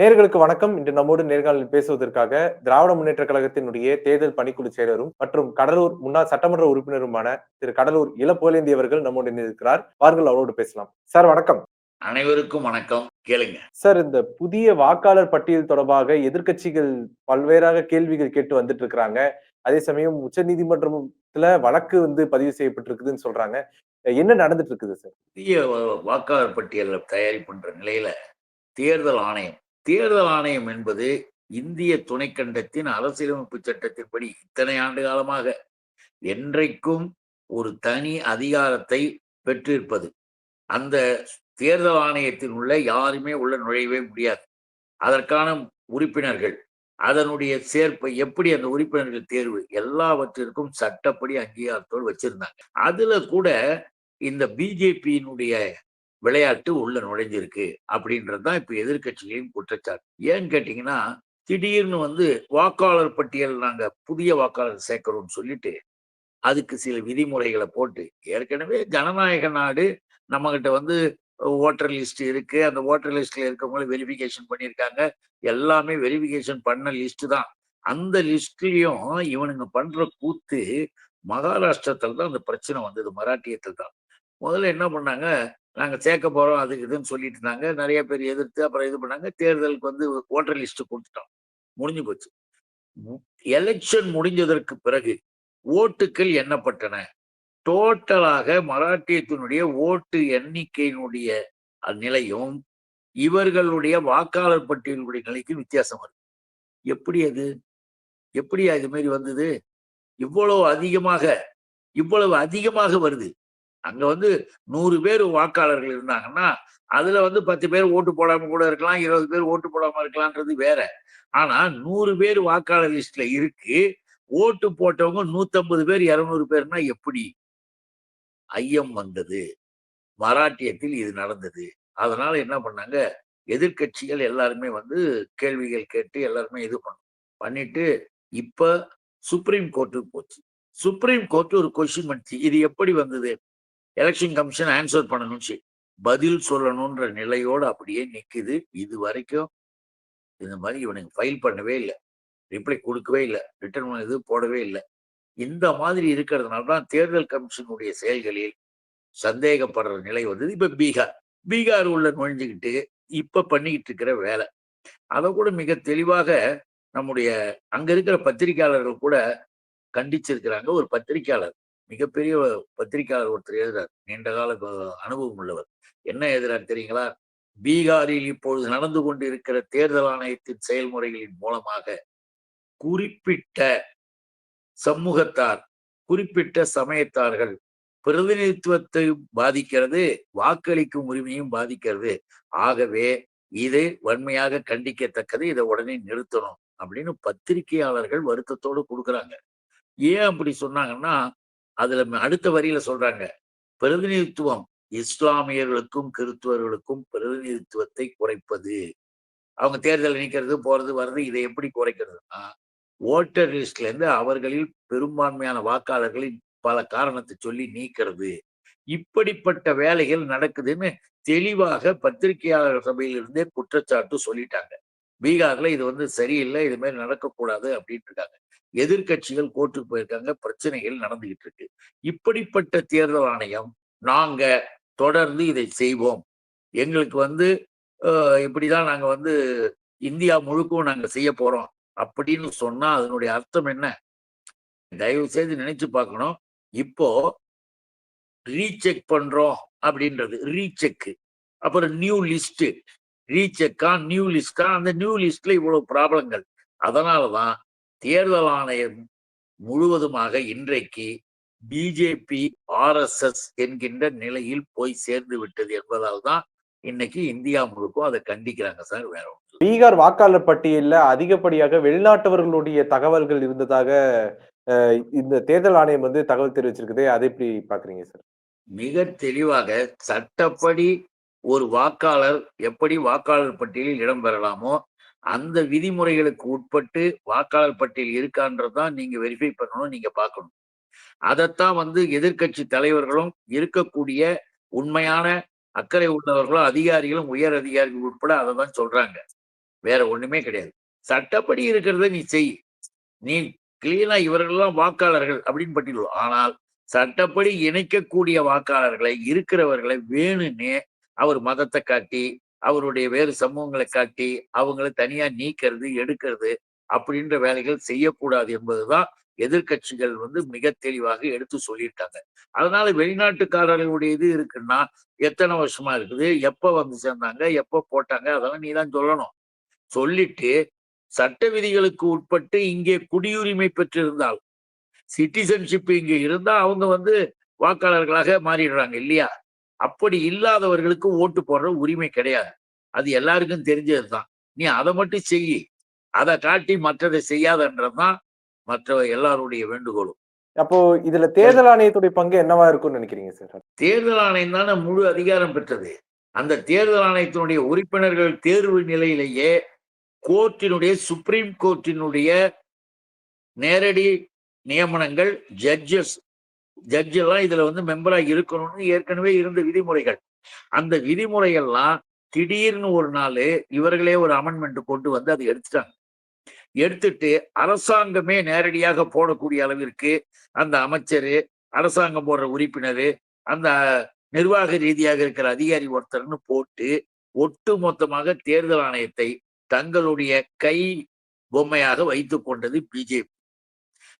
நேர்களுக்கு வணக்கம். இன்று நம்மோடு நேர்காணலில் பேசுவதற்காக திராவிட முன்னேற்ற கழகத்தினுடைய தேர்தல் பணிக்குழு செயலரும் மற்றும் கடலூர் முன்னாள் சட்டமன்ற உறுப்பினருமான திரு கடலூர் இளப்புகழேந்தி அவர்கள் நம்மோடு இணைந்திருக்கிறார். வாருங்கள் அவரோடு பேசலாம். சார் வணக்கம். அனைவருக்கும் வணக்கம். கேளுங்க. சார் இந்த புதிய வாக்காளர் பட்டியல் தொடர்பாக எதிர்க்கட்சிகள் பல்வேறாக கேள்விகள் கேட்டு வந்துட்டு இருக்கிறாங்க அதே சமயம் உச்ச நீதிமன்றத்துல வழக்கு வந்து பதிவு செய்யப்பட்டிருக்குதுன்னு சொல்றாங்க. என்ன நடந்துட்டு இருக்குது சார்? புதிய வாக்காளர் பட்டியலை தயாரிப்புன்ற நிலையில தேர்தல் ஆணையம் தேர்தல் ஆணையம் என்பது இந்திய துணைக்கண்டத்தின் அரசியலமைப்பு சட்டத்தின்படி இத்தனை ஆண்டு காலமாக என்றைக்கும் ஒரு தனி அதிகாரத்தை பெற்றிருப்பது. அந்த தேர்தல் ஆணையத்தில் உள்ள யாருமே உள்ள நுழையவே முடியாது. அதற்கான உறுப்பினர்கள் அதனுடைய சேர்ப்பை எப்படி அந்த உறுப்பினர்கள் தேர்வு எல்லாவற்றிற்கும் சட்டப்படி அங்கீகாரத்தோடு வச்சிருந்தாங்க. அதுல கூட இந்த பிஜேபியினுடைய விளையாட்டு உள்ள நுழைஞ்சிருக்கு அப்படின்றது தான் இப்ப எதிர்கட்சிகளின் குற்றச்சாட்டு. ஏன்னு கேட்டீங்கன்னா திடீர்னு வந்து வாக்காளர் பட்டியல் நாங்க புதிய வாக்காளர் சேர்க்கிறோம்னு சொல்லிட்டு அதுக்கு சில விதிமுறைகளை போட்டு ஏற்கனவே ஜனநாயக நாடு நம்ம கிட்ட வந்து ஓட்டர் லிஸ்ட் இருக்கு. அந்த ஓட்டர் லிஸ்ட்ல இருக்கவங்களும் வெரிஃபிகேஷன் பண்ணியிருக்காங்க. எல்லாமே வெரிஃபிகேஷன் பண்ண லிஸ்ட் தான். அந்த லிஸ்ட்லயும் இவனுங்க பண்ற கூத்து மகாராஷ்டிரத்துல தான் அந்த பிரச்சனை வந்தது மராட்டியத்தில் தான். முதல்ல என்ன பண்ணாங்க? நாங்கள் சேர்க்க போகிறோம் அதுக்கு இதுன்னு சொல்லிட்டு இருந்தாங்க. நிறைய பேர் எதிர்த்து அப்புறம் இது பண்ணாங்க. தேர்தலுக்கு வந்து ஓட்டர் லிஸ்ட் கொடுத்துட்டோம். முடிஞ்சு போச்சு. எலெக்ஷன் முடிஞ்சதற்கு பிறகு ஓட்டுகள் எண்ணப்பட்டன. டோட்டலாக மராட்டியத்தினுடைய ஓட்டு எண்ணிக்கையினுடைய நிலையும் இவர்களுடைய வாக்காளர் பட்டியலுடைய நிலைக்கும் வித்தியாசம் வருது. எப்படி அது? எப்படி இது மாரி வந்தது? இவ்வளவு அதிகமாக இவ்வளவு அதிகமாக வருது. அங்க வந்து நூறு பேர் வாக்காளர்கள் இருந்தாங்கன்னா அதுல வந்து பத்து பேர் ஓட்டு போடாம கூட இருக்கலாம் இருபது பேர் ஓட்டு போடாம இருக்கலாம்ன்றது வேற. ஆனா நூறு பேர் வாக்காளர் லிஸ்ட்ல இருக்கு. ஓட்டு போட்டவங்க நூத்தம்பது பேர் இருநூறு பேர்னா எப்படி? ஐயம் வந்தது. மராட்டியத்தில் இது நடந்தது. அதனால என்ன பண்ணாங்க? எதிர்க்கட்சிகள் எல்லாருமே வந்து கேள்விகள் கேட்டு எல்லாருமே இது பண்ணோம் பண்ணிட்டு இப்ப சுப்ரீம் கோர்ட்டுக்கு போச்சு. சுப்ரீம் கோர்ட் ஒரு கொஸ்டின் பண்ணிச்சு இது எப்படி வந்தது? எலெக்ஷன் கமிஷன் ஆன்சர் பண்ணணும்னு பதில் சொல்லணும்ன்ற நிலையோடு அப்படியே நிற்குது இது வரைக்கும் இந்த மாதிரி இவனுக்கு ஃபைல் பண்ணவே இல்லை. ரிப்ளை கொடுக்கவே இல்லை. ரிட்டர்ன் இது போடவே இல்லை. இந்த மாதிரி இருக்கிறதுனால தான் தேர்தல் கமிஷனுடைய செயல்களில் சந்தேகப்படுற நிலை வந்தது. இப்போ பீகார். பீகார் உள்ள நுழைஞ்சுக்கிட்டு இப்போ பண்ணிக்கிட்டு இருக்கிற வேலை. அதை கூட மிக தெளிவாக நம்முடைய அங்கே இருக்கிற பத்திரிகையாளர்கள் கூட கண்டிச்சிருக்கிறாங்க. ஒரு பத்திரிகையாளர். மிகப்பெரிய பத்திரிகையாளர் ஒருத்தர் எழுதுறார். நீண்ட கால அனுபவம் உள்ளவர். என்ன எழுதுறார் தெரியுங்களா? பீகாரில் இப்பொழுது நடந்து கொண்டிருக்கிற தேர்தல் ஆணையத்தின் செயல்முறைகளின் மூலமாக குறிப்பிட்ட சமூகத்தார் குறிப்பிட்ட சமயத்தார்கள் பிரதிநிதித்துவத்தை பாதிக்கிறது வாக்களிக்கும் உரிமையும் பாதிக்கிறது. ஆகவே இது வன்மையாக கண்டிக்கத்தக்கது இதை உடனே நிறுத்தணும் அப்படின்னு பத்திரிகையாளர்கள் வருத்தத்தோடு கொடுக்குறாங்க. ஏன் அப்படி சொன்னாங்கன்னா அதுல அடுத்த வரியில சொல்றாங்க பிரதிநிதித்துவம் இஸ்லாமியர்களுக்கும் கிறிஸ்துவர்களுக்கும் பிரதிநிதித்துவத்தை குறைப்பது. அவங்க தேர்தல் நிற்கிறது போறது வர்றது இதை எப்படி குறைக்கிறதுனா ஓட்டர் லிஸ்ட்ல இருந்து அவர்களில் பெரும்பான்மையான வாக்காளர்களின் பல காரணத்தை சொல்லி நீக்கிறது. இப்படிப்பட்ட வேலைகள் நடக்குதுன்னு தெளிவாக பத்திரிகையாளர் சபையிலிருந்தே குற்றச்சாட்டு சொல்லிட்டாங்க. பீகார்ல இது வந்து சரியில்லை இது மாதிரி நடக்கக்கூடாது அப்படின்னு இருக்காங்க எதிர்க்கட்சிகள் கோர்ட்டுக்கு போயிருக்காங்க பிரச்சனைகள் நடந்துகிட்டு இருக்கு இப்படிப்பட்ட தேர்தல் ஆணையம் நாங்க தொடர்ந்து இதை செய்வோம். எங்களுக்கு வந்து இப்படிதான் நாங்க வந்து இந்தியா முழுக்கவும் நாங்க செய்ய போறோம் அப்படின்னு சொன்னா அதனுடைய அர்த்தம் என்ன? தயவு செய்து நினைச்சு பார்க்கணும். இப்போ ரீசெக் பண்றோம் அப்படின்றது ரீசெக் அப்புறம் நியூ லிஸ்ட் ரீசெக்கா நியூ லிஸ்டா அந்த நியூ லிஸ்ட்ல இவ்வளவு ப்ராப்ளங்கள் அதனாலதான் தேர்தல் ஆணையம் முழுவதுமாக இன்றைக்கு பிஜேபி ஆர்எஸ்எஸ் என்கின்ற நிலையில் போய் சேர்ந்து விட்டது என்பதால் தான் இன்னைக்கு இந்தியா முழுக்கும் அதை கண்டிக்கிறாங்க சார் வேற. பீகார் வாக்காளர் பட்டியல்ல அதிகப்படியாக வெளிநாட்டவர்களுடைய தகவல்கள் இருந்ததாக இந்த தேர்தல் ஆணையம் வந்து தகவல் தெரிவிச்சிருக்குதே அதை எப்படி பாக்குறீங்க சார் மிக தெளிவாக சட்டப்படி ஒரு வாக்காளர் எப்படி வாக்காளர் பட்டியலில் இடம் பெறலாமோ அந்த விதிமுறைகளுக்கு உட்பட்டு வாக்காளர் பட்டியல் இருக்கான்றதான் நீங்க வெரிஃபை பண்ணணும் நீங்க பார்க்கணும். அதைத்தான் வந்து எதிர்க்கட்சி தலைவர்களும் இருக்கக்கூடிய உண்மையான அக்கறை உள்ளவர்களும் அதிகாரிகளும் உயர் அதிகாரிகள் உட்பட அதை தான் சொல்றாங்க. வேற ஒண்ணுமே கிடையாது. சட்டப்படி இருக்கிறத நீ செய். நீ கிளீனா இவர்கள்லாம் வாக்காளர்கள் அப்படின்னு பட்டியல். ஆனால் சட்டப்படி இணைக்கக்கூடிய வாக்காளர்களை இருக்கிறவர்களை வேணும்னே அவர் மதத்தை காட்டி அவருடைய வேறு சமூகங்களை காட்டி அவங்கள தனியா நீக்கிறது எடுக்கிறது அப்படின்ற வேலைகள் செய்யக்கூடாது என்பதுதான் எதிர்க்கட்சிகள் வந்து மிக தெளிவாக எடுத்து சொல்லிட்டாங்க அதனால வெளிநாட்டுக்காரர்களுடைய இது இருக்குன்னா எத்தனை வருஷமா இருக்குது எப்ப வந்து சேர்ந்தாங்க எப்ப போட்டாங்க அதெல்லாம் நீ தான் சொல்லணும். சொல்லிட்டு சட்ட விதிகளுக்கு உட்பட்டு இங்கே குடியுரிமை பெற்றிருந்தால் சிட்டிசன்ஷிப் இங்கே இருந்தா அவங்க வந்து வாக்காளர்களாக மாறிடுறாங்க இல்லையா? அப்படி இல்லாதவர்களுக்கு ஓட்டு போடுற உரிமை கிடையாது. அது எல்லாருக்கும் தெரிஞ்சதுதான். நீ அதை மட்டும் செய். அதை காட்டி மற்றதை செய்யாதன்றதுதான் மற்ற எல்லாருடைய வேண்டுகோளும். அப்போ இதுல தேர்தல் ஆணையத்துடைய பங்கு என்னவா இருக்கும்னு நினைக்கிறீங்க சார்? தேர்தல் ஆணையம் தானே முழு அதிகாரம் பெற்றது. அந்த தேர்தல் ஆணையத்தினுடைய உறுப்பினர்கள் தேர்வு நிலையிலேயே கோர்ட்டினுடைய சுப்ரீம் கோர்ட்டினுடைய நேரடி நியமனங்கள் ஜட்ஜஸ் ஜட்ஜ் எல்லாம் இதுல வந்து மெம்பரா இருக்கணும்னு ஏற்கனவே இருந்த விதிமுறைகள். அந்த விதிமுறைகள்லாம் திடீர்னு ஒரு நாள் இவர்களே ஒரு அமெண்ட்மெண்ட் கொண்டு வந்து அதை எடுத்துட்டாங்க. எடுத்துட்டு அரசாங்கமே நேரடியாக போடக்கூடிய அளவிற்கு அந்த அமைச்சர் அரசாங்கம் போடுற உறுப்பினர் அந்த நிர்வாக ரீதியாக இருக்கிற அதிகாரி ஒருத்தர்னு போட்டு ஒட்டு மொத்தமாக தேர்தல் ஆணையத்தை தங்களுடைய கை பொம்மையாக வைத்துக் கொண்டது பிஜேபி.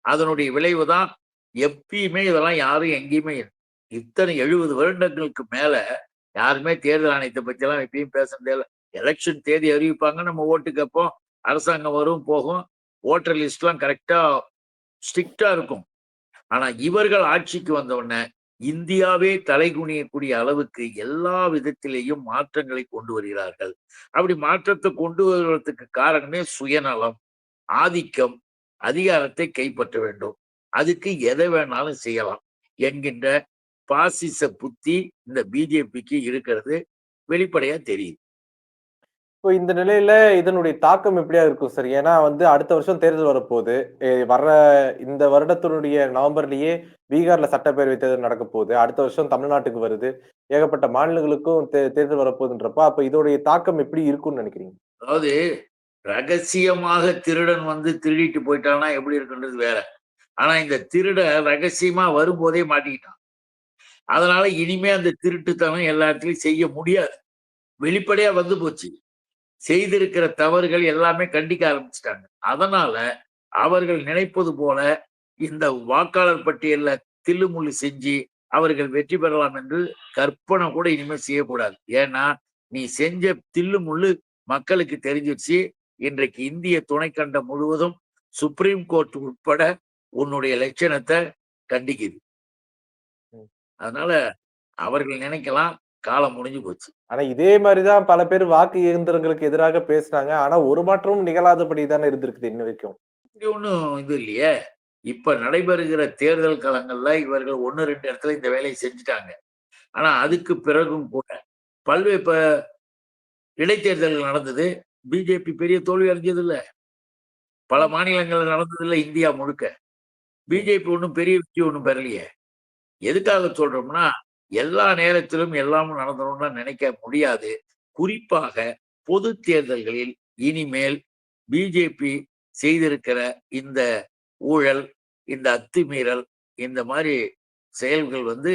அதனுடைய விளைவுதான் எப்பயுமே இதெல்லாம் யாரும் எங்கேயுமே இத்தனை எழுபது வருடங்களுக்கு மேல யாருமே தேர்தல் ஆணையத்தை பத்தி எல்லாம் எப்பயும் பேசுறதே இல்லை. எலெக்ஷன் தேதி அறிவிப்பாங்க நம்ம ஓட்டு கேட்போம் அரசாங்கம் வரும் போகும். ஓட்டர் லிஸ்ட்லாம் கரெக்டா ஸ்ட்ரிக்டா இருக்கும். ஆனா இவர்கள் ஆட்சிக்கு வந்த உடனே இந்தியாவே தலைகுனியக்கூடிய அளவுக்கு எல்லா விதத்திலேயும் மாற்றங்களை கொண்டு வருகிறார்கள். அப்படி மாற்றத்தை கொண்டு வருவதற்கு காரணமே சுயநலம் ஆதிக்கம் அதிகாரத்தை கைப்பற்ற வேண்டும். அதுக்கு எதை வேணாலும் செய்யலாம். என்கின்ற பாசிச புத்தி இந்த பிஜேபிக்கு இருக்கிறது வெளிப்படையா தெரியுது. இப்போ இந்த நிலையில இதனுடைய தாக்கம் எப்படியா இருக்கும் சார்? ஏன்னா வந்து அடுத்த வருஷம் தேர்தல் வரப்போகுது. வர்ற இந்த வருடத்தினுடைய நவம்பர்லயே பீகார்ல சட்டப்பேரவை தேர்தல் நடக்க போகுது. அடுத்த வருஷம் தமிழ்நாட்டுக்கு வருது. ஏகப்பட்ட மாநிலங்களுக்கும் தேர்தல் வரப்போகுதுன்றப்ப அப்ப இதோடைய தாக்கம் எப்படி இருக்கும்னு நினைக்கிறீங்க? அதாவது ரகசியமாக திருடன் வந்து திருடிட்டு போயிட்டான்னா எப்படி இருக்குன்றது வேற. ஆனா இந்த திருட ரகசியமா வரும்போதே மாட்டிக்கிட்டான். அதனால இனிமே அந்த திருட்டுத்தனம் எல்லா இடத்துலையும் செய்ய முடியாது. வெளிப்படையா வந்து போச்சு. செய்திருக்கிற தவறுகள் எல்லாமே கண்டிக்க ஆரம்பிச்சிட்டாங்க. அதனால அவர்கள் நினைப்பது போல இந்த வாக்காளர் பட்டியல்ல தில்லுமுள்ளு செஞ்சு அவர்கள் வெற்றி பெறலாம் என்று கற்பனை கூட இனிமேல் செய்யக்கூடாது. ஏன்னா நீ செஞ்ச தில்லுமுள்ளு மக்களுக்கு தெரிஞ்சிருச்சு. இன்றைக்கு இந்திய துணைக்கண்டம் முழுவதும் சுப்ரீம் கோர்ட் உட்பட உன்னுடைய லட்சணத்தை கண்டிக்குது. அதனால அவர்கள் நினைக்கலாம் காலம் முடிஞ்சு போச்சு. ஆனா இதே மாதிரிதான் பல பேர் வாக்கு இயந்திரங்களுக்கு எதிராக பேசுறாங்க. ஆனா ஒரு மாற்றமும் நிகழாதபடி தானே இருந்திருக்குது இன்ன வரைக்கும். இப்படி ஒண்ணும் இது இல்லையே. இப்ப நடைபெறுகிற தேர்தல் களங்கள்ல இவர்கள் ஒண்ணு ரெண்டு இடத்துல இந்த வேலையை செஞ்சுட்டாங்க. ஆனா அதுக்கு பிறகும் கூட பல்வேறு இப்ப இடைத்தேர்தல்கள் நடந்தது. பிஜேபி பெரிய தோல்வி அடைஞ்சது இல்ல பல மாநிலங்கள்ல நடந்தது இல்ல இந்தியா முழுக்க. பிஜேபி ஒன்றும் பெரிய வெற்றி ஒன்றும் பெறலையே. எதுக்காக சொல்றோம்னா எல்லா நேரத்திலும் எல்லாமும் நடந்தணும்னா நினைக்க முடியாது. குறிப்பாக பொது தேர்தல்களில் இனிமேல் பிஜேபி செய்திருக்கிற இந்த ஊழல் இந்த அத்துமீறல் இந்த மாதிரி செயல்கள் வந்து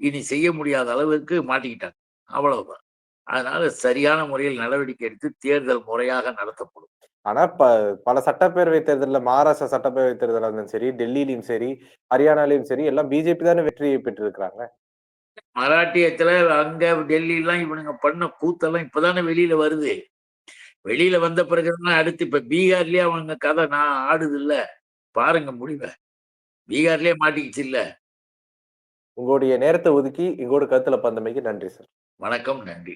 இனி செய்ய முடியாத அளவுக்கு மாட்டிக்கிட்டாங்க. அவ்வளவுதான். அதனால சரியான முறையில் நடவடிக்கை எடுத்து தேர்தல் முறையாக நடத்தப்படும். ஆனா ப பல சட்டப்பேரவை தேர்தல்ல மகாராஷ்டிரா சட்டப்பேரவை தேர்தலா இருந்தாலும் சரி டெல்லியிலயும் சரி ஹரியானாலையும் சரி எல்லாம் பிஜேபி தானே வெற்றியை பெற்றிருக்கிறாங்க. மராட்டியத்துல அங்க டெல்லிலாம் இவனுங்க பண்ண கூத்தெல்லாம் இப்பதானே வெளியில வருது. வெளியில வந்த பிறகுதான் அடுத்து இப்ப பீகார்லயே அவங்க கதை நான் ஆடுது இல்ல பாருங்க முடிவை. பீகார்லயே மாட்டிக்கிச்சு இல்ல உங்களுடைய நேரத்தை ஒதுக்கி எங்களோட கருத்துல பந்தமைக்கு நன்றி சார். வணக்கம் நன்றி.